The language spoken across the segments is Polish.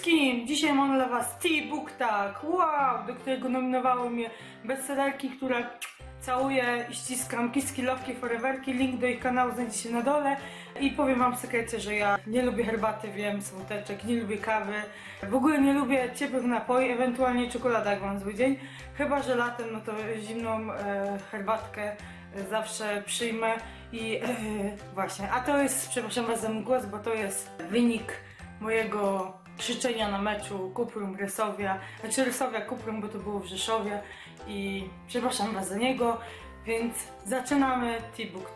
wszystkim! Dzisiaj mam dla Was T-Book Tak, wow, do którego nominowały mnie bestsellerki, które całuję i ściskam, kiski, lowki, foreverki, link do ich kanału znajdziecie na dole. I powiem Wam w sekrecie, że ja nie lubię herbaty, wiem, smuteczek, nie lubię kawy, w ogóle nie lubię ciepłych napoi, ewentualnie czekolada jak mam zły dzień, chyba, że latem, no to zimną e, herbatkę e, zawsze przyjmę i e, właśnie, a to jest, przepraszam Was za mój głos, bo to jest wynik mojego krzyczenia na meczu Kuprum Rysowia, znaczy Rysowia Kuprum, bo to było w Rzeszowie i przepraszam Was za niego, więc zaczynamy T-Book.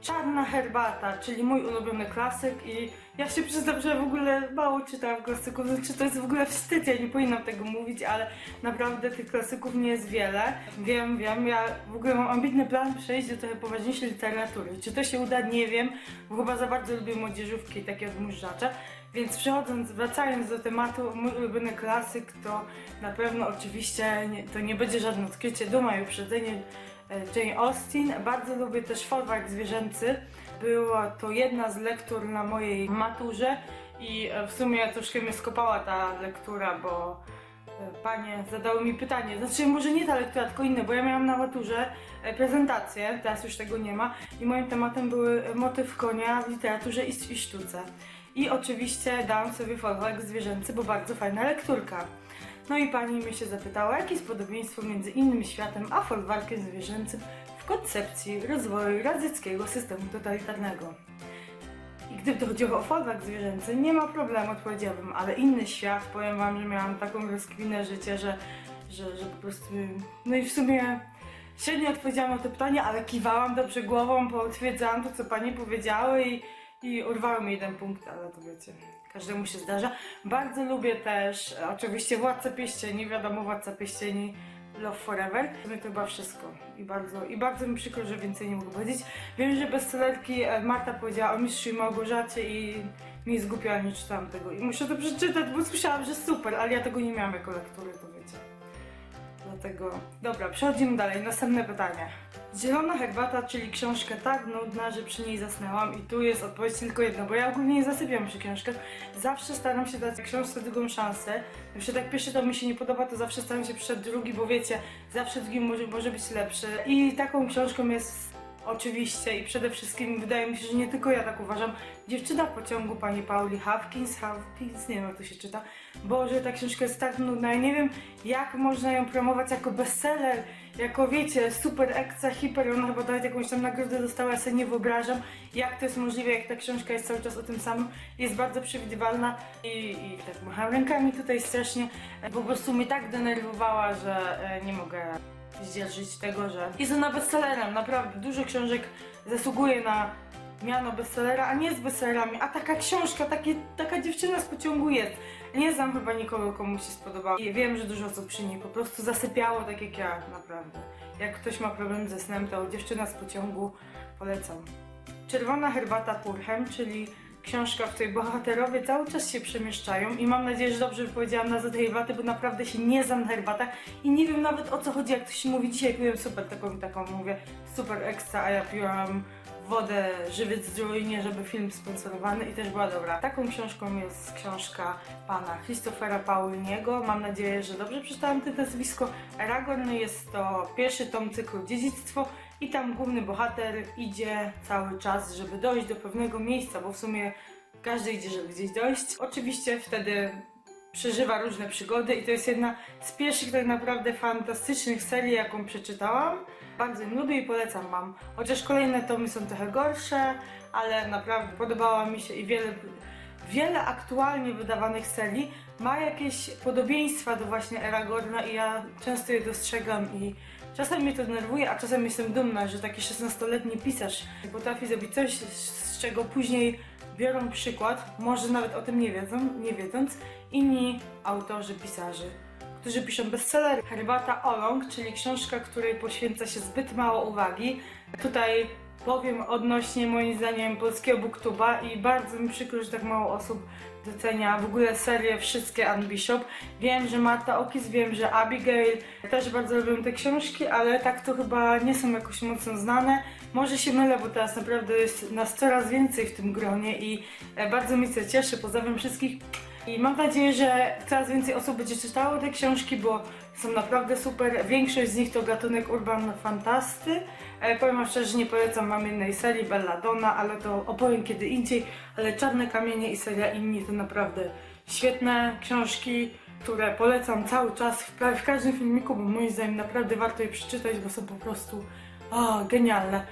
Czarna herbata, czyli mój ulubiony klasyk i ja się przyznam, że w ogóle mało czytałam klasyków, znaczy to jest w ogóle wstyd, ja nie powinnam tego mówić, ale naprawdę tych klasyków nie jest wiele. Wiem, wiem, ja w ogóle mam ambitny plan przejść do trochę poważniejszej literatury. Czy to się uda, nie wiem, bo chyba za bardzo lubię młodzieżówki takie odmurzacza. Więc przechodząc, wracając do tematu, mój ulubiony klasyk to na pewno oczywiście nie, to nie będzie żadne odkrycie Duma i uprzedzenie Jane Austen. Bardzo lubię też folwark zwierzęcy. Była to jedna z lektur na mojej maturze i e, w sumie troszkę mnie skopała ta lektura, bo e, panie zadały mi pytanie, znaczy może nie ta lektura, tylko inne, bo ja miałam na maturze e, prezentację, teraz już tego nie ma i moim tematem były motyw konia w literaturze i, i sztuce. I oczywiście dałam sobie folwark zwierzęcy, bo bardzo fajna lekturka. No i pani mnie się zapytała, jakie jest podobieństwo między innym światem a folwarkiem zwierzęcym w koncepcji rozwoju radzieckiego systemu totalitarnego. I gdyby to chodziło o folwark zwierzęcy, nie ma problemu, odpowiedziałabym, ale inny świat, powiem wam, że miałam taką rozkwinę życie, że, że, że po prostu... No i w sumie średnio odpowiedziałam na to pytanie, ale kiwałam dobrze głową, potwierdzałam to, co pani powiedziały i, i urwały mi jeden punkt, ale to wiecie, każdemu się zdarza. Bardzo lubię też, oczywiście Władca Pieścieni, wiadomo, Władca Pieścieni, Love Forever. To to chyba wszystko. I bardzo, I bardzo mi przykro, że więcej nie mogę powiedzieć. Wiem, że bestsellerki e, Marta powiedziała o Mistrzu i Małgorzacie i mi zgłupiała, nie czytałam tego. I muszę to przeczytać, bo słyszałam, że super, ale ja tego nie miałam jako lektury, to wiecie. Dlatego, dobra, przechodzimy dalej. Następne pytanie. Zielona herbata, czyli książka tak nudna, że przy niej zasnęłam i tu jest odpowiedź tylko jedna, bo ja ogólnie nie zasypiam przy książkach. Zawsze staram się dać książce drugą szansę. Jeśli tak pierwszy to mi się nie podoba, to zawsze staram się przed drugi, bo wiecie, zawsze drugi może, może być lepszy. I taką książką jest oczywiście i przede wszystkim wydaje mi się, że nie tylko ja tak uważam, Dziewczyna w pociągu pani Pauli Hawkins, Hawkins, nie wiem jak to się czyta. Boże, ta książka jest tak nudna, ja nie wiem jak można ją promować jako bestseller, jako wiecie, super ekstra, hiper, ona chyba nawet jakąś tam nagrodę dostała, ja sobie nie wyobrażam, jak to jest możliwe, jak ta książka jest cały czas o tym samym, jest bardzo przewidywalna i, i tak macham rękami tutaj strasznie, po prostu mnie tak denerwowała, że e, nie mogę zdzierżyć tego, że jest ona bestsellerem, naprawdę dużo książek zasługuje na miano bestsellera, a nie z bestsellerami, a taka książka, takie, taka dziewczyna z pociągu jest. Nie znam chyba nikogo, komu się spodobało. I wiem, że dużo osób przy niej po prostu zasypiało tak jak ja, naprawdę. Jak ktoś ma problem ze snem, to dziewczyna z pociągu polecam. Czerwona herbata Purchem, czyli książka, w której bohaterowie cały czas się przemieszczają i mam nadzieję, że dobrze wypowiedziałam nazwę tej herbaty, bo naprawdę się nie znam na herbatach i nie wiem nawet o co chodzi, jak to się mówi. Dzisiaj piłem super taką i taką, mówię super ekstra, a ja piłam wodę Żywiec Zdrójnie, żeby film sponsorowany i też była dobra. Taką książką jest książka pana Christophera Pauliniego. Mam nadzieję, że dobrze przeczytałam to nazwisko. Aragorn jest to pierwszy tom cyklu Dziedzictwo i tam główny bohater idzie cały czas, żeby dojść do pewnego miejsca, bo w sumie każdy idzie, żeby gdzieś dojść. Oczywiście wtedy przeżywa różne przygody i to jest jedna z pierwszych tak naprawdę fantastycznych serii, jaką przeczytałam. Bardzo ją lubię i polecam wam. Chociaż kolejne tomy są trochę gorsze, ale naprawdę podobała mi się i wiele, wiele aktualnie wydawanych serii ma jakieś podobieństwa do właśnie Aragorna i ja często je dostrzegam i czasem mnie to denerwuje, a czasem jestem dumna, że taki 16-letni pisarz potrafi zrobić coś, z czego później biorą przykład, może nawet o tym nie wiedzą, nie wiedząc, inni autorzy, pisarze którzy piszą bestseller Herbata Olong, czyli książka, której poświęca się zbyt mało uwagi. Tutaj powiem odnośnie moim zdaniem polskiego booktuba i bardzo mi przykro, że tak mało osób docenia w ogóle serię wszystkie Anne Bishop. Wiem, że Marta Okis, wiem, że Abigail też bardzo lubią te książki, ale tak to chyba nie są jakoś mocno znane. Może się mylę, bo teraz naprawdę jest nas coraz więcej w tym gronie i e, bardzo mi się cieszy. Pozdrawiam wszystkich I mam nadzieję, że coraz więcej osób będzie czytało te książki, bo są naprawdę super. Większość z nich to gatunek urban fantasty. E, powiem wam szczerze, że nie polecam mam jednej serii Belladonna, ale to opowiem kiedy indziej. Ale Czarne Kamienie i seria Inni to naprawdę świetne książki, które polecam cały czas w, w każdym filmiku, bo moim zdaniem naprawdę warto je przeczytać, bo są po prostu o, genialne.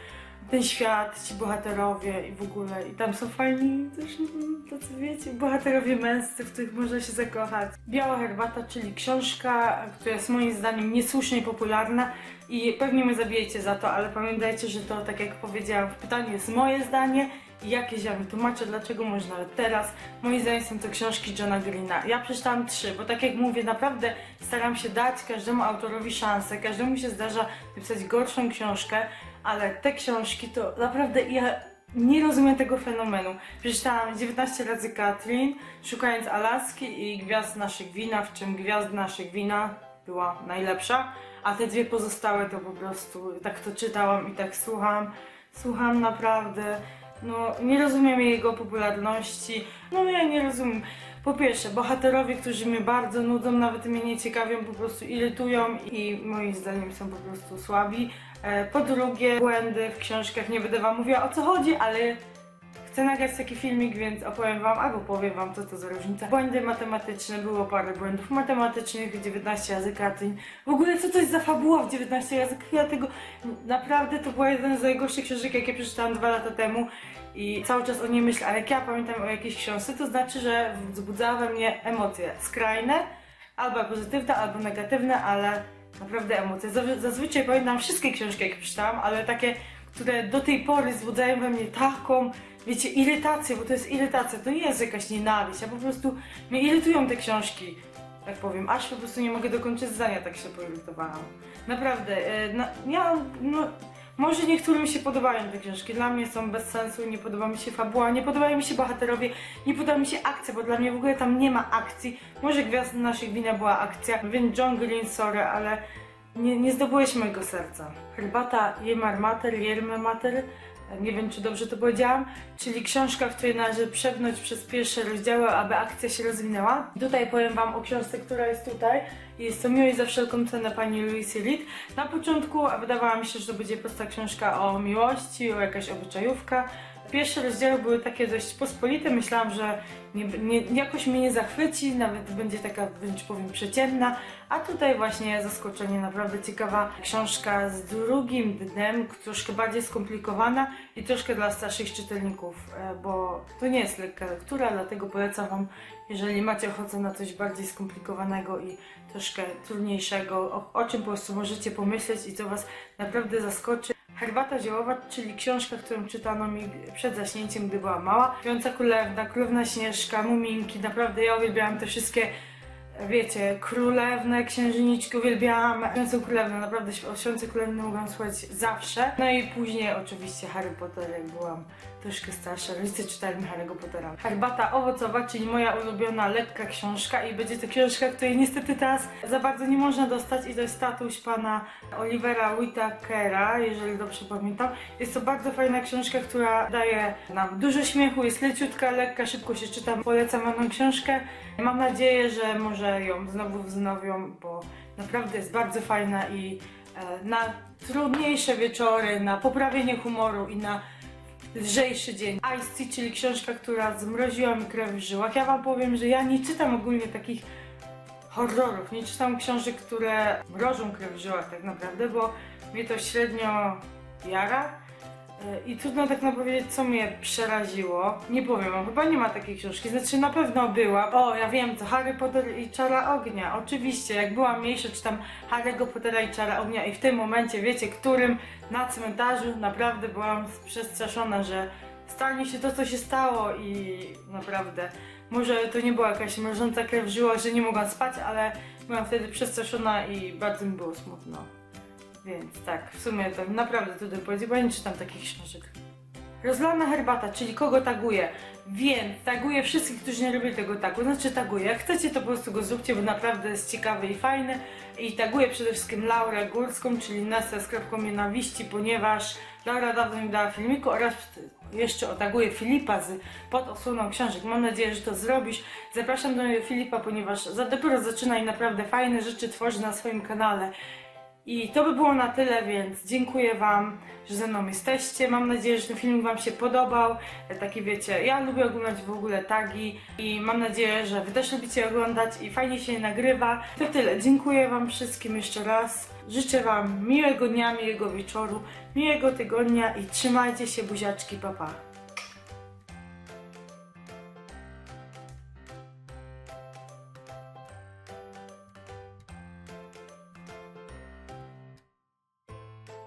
Ten świat, ci bohaterowie i w ogóle. I tam są fajni też, mm, tacy wiecie, bohaterowie męscy, w których można się zakochać. Biała herbata, czyli książka, która jest moim zdaniem niesłusznie popularna i pewnie mnie zabijecie za to, ale pamiętajcie, że to, tak jak powiedziałam w pytaniu, jest moje zdanie i jakieś ja wytłumaczę, dlaczego może nawet teraz. Moim zdaniem są to książki Johna Greena. Ja przeczytałam trzy, bo tak jak mówię, naprawdę staram się dać każdemu autorowi szansę. Każdemu się zdarza napisać gorszą książkę, ale te książki to naprawdę ja nie rozumiem tego fenomenu. Przeczytałam 19 razy Katrin, szukając Alaski i Gwiazd naszych wina, w czym Gwiazd naszych wina była najlepsza, a te dwie pozostałe to po prostu tak to czytałam i tak słucham. Słucham naprawdę. No, nie rozumiem jego popularności. No, ja nie rozumiem. Po pierwsze, bohaterowie, którzy mnie bardzo nudzą, nawet mnie nie ciekawią, po prostu irytują i moim zdaniem są po prostu słabi. E, Po drugie, błędy w książkach. Nie będę wam mówiła o co chodzi, ale chcę nagrać taki filmik, więc opowiem wam albo powiem wam, co to za różnica. Błędy matematyczne, było parę błędów matematycznych, 19 razy Katrin. W ogóle co to jest za fabuła w 19 razy Ja tego naprawdę to była jeden z najgorszych książek, jakie przeczytałam dwa lata temu i cały czas o niej myślę, ale jak ja pamiętam o jakiejś książce, to znaczy, że wzbudzała we mnie emocje skrajne, albo pozytywne, albo negatywne, ale naprawdę emocje. Zazwy- Zazwyczaj pamiętam wszystkie książki, jakie przeczytałam, ale takie, które do tej pory wzbudzają we mnie taką, wiecie, irytację, bo to jest irytacja, to nie jest jakaś nienawiść, ja po prostu, mnie irytują te książki, tak powiem, aż po prostu nie mogę dokończyć zdania, tak się poirytowałam. Naprawdę, e, na, ja, no, może niektórym się podobają te książki, dla mnie są bez sensu, nie podoba mi się fabuła, nie podobają mi się bohaterowie, nie podoba mi się akcja, bo dla mnie w ogóle tam nie ma akcji. Może Gwiazd naszych wina była akcja, więc John Green, sorry, ale nie, nie zdobyłeś mojego serca. Herbata Jemar Mater, Jerme Mater, nie wiem czy dobrze to powiedziałam, czyli książka, w której należy przepnąć przez pierwsze rozdziały, aby akcja się rozwinęła. Tutaj powiem Wam o książce, która jest tutaj. Jest to Miłość za wszelką cenę pani Louise Reed. Na początku wydawała mi się, że to będzie prosta książka o miłości, o jakaś obyczajówka. Pierwsze rozdziały były takie dość pospolite, myślałam, że nie, nie, jakoś mnie nie zachwyci, nawet będzie taka wręcz powiem przeciętna, a tutaj właśnie zaskoczenie, naprawdę ciekawa książka z drugim dnem, troszkę bardziej skomplikowana i troszkę dla starszych czytelników, e, bo to nie jest lekka lektura, dlatego polecam Wam, jeżeli macie ochotę na coś bardziej skomplikowanego i troszkę trudniejszego, o, o czym po prostu możecie pomyśleć i co Was naprawdę zaskoczy. Herbata ziołowa, czyli książka, którą czytano mi przed zaśnięciem, gdy byłam mała. Śpiąca królewna, królewna śnieżka, muminki, naprawdę ja uwielbiałam te wszystkie, wiecie, królewne, księżniczki, uwielbiałam Śpiącą królewnę, naprawdę o Śpiącej królewny mogłam słuchać zawsze. No i później oczywiście Harry Potter, jak byłam troszkę starsza, rodzice czytali mi Harry'ego Pottera. Herbata owocowa, czyli moja ulubiona lekka książka i będzie to książka, której niestety teraz za bardzo nie można dostać i to jest tatuś pana Olivera Whitakera, jeżeli dobrze pamiętam. Jest to bardzo fajna książka, która daje nam dużo śmiechu, jest leciutka, lekka, szybko się czyta. Polecam wam tę książkę. Mam nadzieję, że może ją znowu wznowią, bo naprawdę jest bardzo fajna i e, na trudniejsze wieczory, na poprawienie humoru i na lżejszy dzień. Ice Tea, czyli książka, która zmroziła mi krew w żyłach. Ja wam powiem, że ja nie czytam ogólnie takich horrorów, nie czytam książek, które mrożą krew w żyłach tak naprawdę, bo mnie to średnio jara. I trudno tak naprawdę powiedzieć, co mnie przeraziło. Nie powiem wam, chyba nie ma takiej książki. Znaczy na pewno była. O, ja wiem co, Harry Potter i Czara Ognia. Oczywiście, jak byłam mniejsza, czytam Harry'ego Pottera i Czara Ognia i w tym momencie, wiecie, którym na cmentarzu naprawdę byłam przestraszona, że stanie się to, co się stało i naprawdę, może to nie była jakaś mrożąca krew w żyłach, że nie mogłam spać, ale byłam wtedy przestraszona i bardzo mi było smutno. Więc tak, w sumie to naprawdę trudno powiedzieć, bo ja nie czytam takich książek. Rozlana herbata, czyli kogo taguję? Więc taguję wszystkich, którzy nie lubią tego tagu. Znaczy taguję. Jak chcecie, to po prostu go zróbcie, bo naprawdę jest ciekawy i fajny. I taguję przede wszystkim Laurę Górską, czyli Nessę z kropką nienawiści, ponieważ Laura dawno mi dała filmiku oraz jeszcze otaguję Filipa z pod osłoną książek. Mam nadzieję, że to zrobisz. Zapraszam do Filipa, ponieważ za dopiero zaczyna i naprawdę fajne rzeczy tworzy na swoim kanale. I to by było na tyle, więc dziękuję Wam, że ze mną jesteście. Mam nadzieję, że ten film Wam się podobał. Taki wiecie, ja lubię oglądać w ogóle tagi i mam nadzieję, że Wy też lubicie oglądać i fajnie się je nagrywa. To tyle. Dziękuję Wam wszystkim jeszcze raz. Życzę Wam miłego dnia, miłego wieczoru, miłego tygodnia i trzymajcie się buziaczki, papa. Pa.